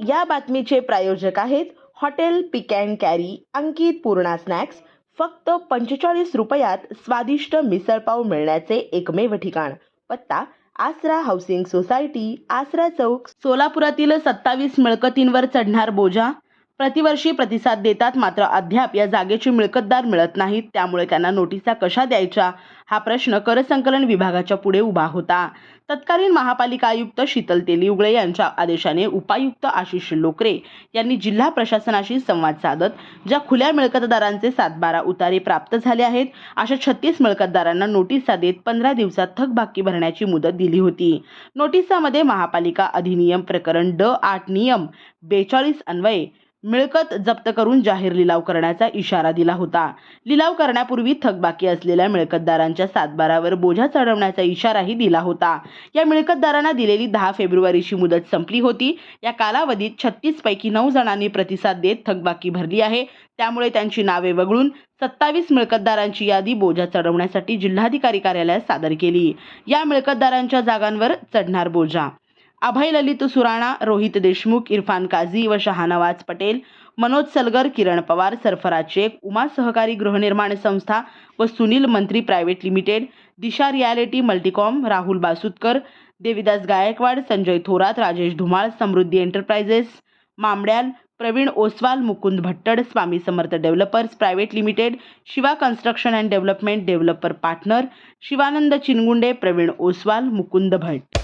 या बातमीचे प्रायोजक आहेत hotel pick and carry Ankit Purna snacks. फक्त पंचेचाळीस रुपयात स्वादिष्ट मिसळपाव मिळण्याचे एकमेव ठिकाण. पत्ता आसरा हाऊसिंग सोसायटी आसरा चौक सोलापुरातील सत्तावीस मिळकतींवर चढणार बोजा. प्रतिवर्षी प्रतिसाद देतात मात्र अद्याप या जागेची मिळकतदार मिळत नाहीत. त्यामुळे त्यांना नोटिसा कशा द्यायच्या? हा प्रश्न करसंकलन विभागाच्या पुढे उभा होता. तत्कालीन महापालिका आयुक्त शीतल तेलिउगळे यांच्या आदेशाने उपायुक्त आशिष लोकरे यांनी जिल्हा प्रशासनाशी संवाद साधत ज्या खुल्या मिळकतदारांचे सातबारा उतारे प्राप्त झाले आहेत अशा छत्तीस मिळकतदारांना नोटिसा देत पंधरा दिवसात थकबाकी भरण्याची मुदत दिली होती. नोटिसामध्ये महापालिका अधिनियम प्रकरण ड आठ नियम बेचाळीस अन्वये मिळकत जप्त करून जाहीर लिलाव करण्याचा इशारा दिला होता. लिलाव करण्यापूर्वी थकबाकी असलेल्या मिळकतदारांच्या सातबारावर बोजा चढवण्याचा इशाराही दिला होता. या मिळकतदारांना दिलेली दहा फेब्रुवारीची मुदत संपली होती. या कालावधीत छत्तीस पैकी नऊ जणांनी प्रतिसाद देत थकबाकी भरली आहे. त्यामुळे त्यांची नावे वगळून सत्तावीस मिळकतदारांची यादी बोजा चढवण्यासाठी जिल्हाधिकारी कार्यालयात सादर केली. या मिळकतदारांच्या जागांवर चढणार बोजा अभय ललित सुराणा रोहित देशमुख इरफान काझी व शहानवाज पटेल मनोज सलगर किरण पवार सरफराज शेख उमा सहकारी गृहनिर्माण संस्था व Sunil Mantri private limited Disha realty multicom Rahul Basutkar Devidas Gaikwad Sanjay Thorat Rajesh Dhumal Samruddhi enterprises Mamdyal Pravin Oswal Mukund Bhattad Swami Samarth developers private limited Shiva construction and development developer partner Shivanand Chingunde Pravin Oswal Mukund Bhatt.